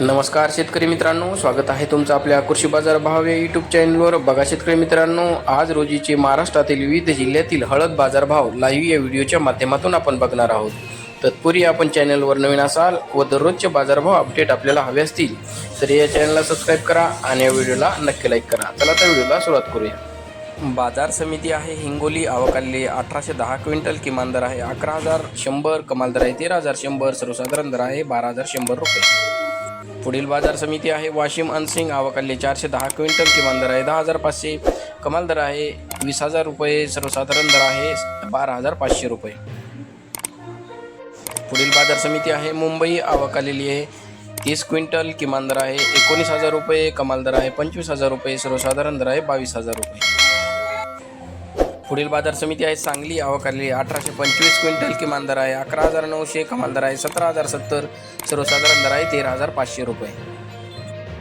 नमस्कार शेतकरी मित्रांनो स्वागत आहे तुमचं आपल्या कृषी बाजार भाव या यूट्यूब चॅनलवर बघा शेतकरी मित्रांनो आज रोजीचे महाराष्ट्रातील विविध जिल्ह्यातील हळद बाजार भाव लाईव्ह या व्हिडिओच्या माध्यमातून आपण बघणार आहोत. तत्पूर्वी आपण चॅनलवर नवीन असाल व दररोजचे बाजारभाव अपडेट आपल्याला हवे असतील तर या चॅनलला सबस्क्राईब करा आणि या व्हिडिओला नक्की लाईक करा. चला तर व्हिडिओला सुरुवात करूया. बाजार समिती आहे हिंगोली आवकाल्ले अठराशे दहा क्विंटल किमान दर आहे अकरा हजार शंभर कमाल दर आहे तेरा हजार शंभर सर्वसाधारण दर आहे बारा हजार शंभर रुपये. पुढील बाजार समिती आहे. वाशिम अनसिंग आवकाल्ले चारशे दहा क्विंटल किमान दर आहे. दहा हजार पाचशे कमाल दर आहे. वीस हजार रुपये सर्वसाधारण दर आहे. बारा हजार पाचशे रुपये. पुढील बाजार समिती आहे. मुंबई आवाकालेली आहे. तीस क्विंटल किमान दर आहे. एकोणीस हजार रुपये कमाल दर आहे. पंचवीस हजार रुपये सर्वसाधारण दर आहे. बावीस हजार रुपये. पुढील बाजार समिती आहे सांगली आवकारली आहे अठराशे पंचवीस क्विंटल किमान दर आहे. अकरा हजार नऊशे कमाल दर आहे. सतरा हजार सत्तर सर्वसाधारण दर आहे. तेरा हजार पाचशे रुपये.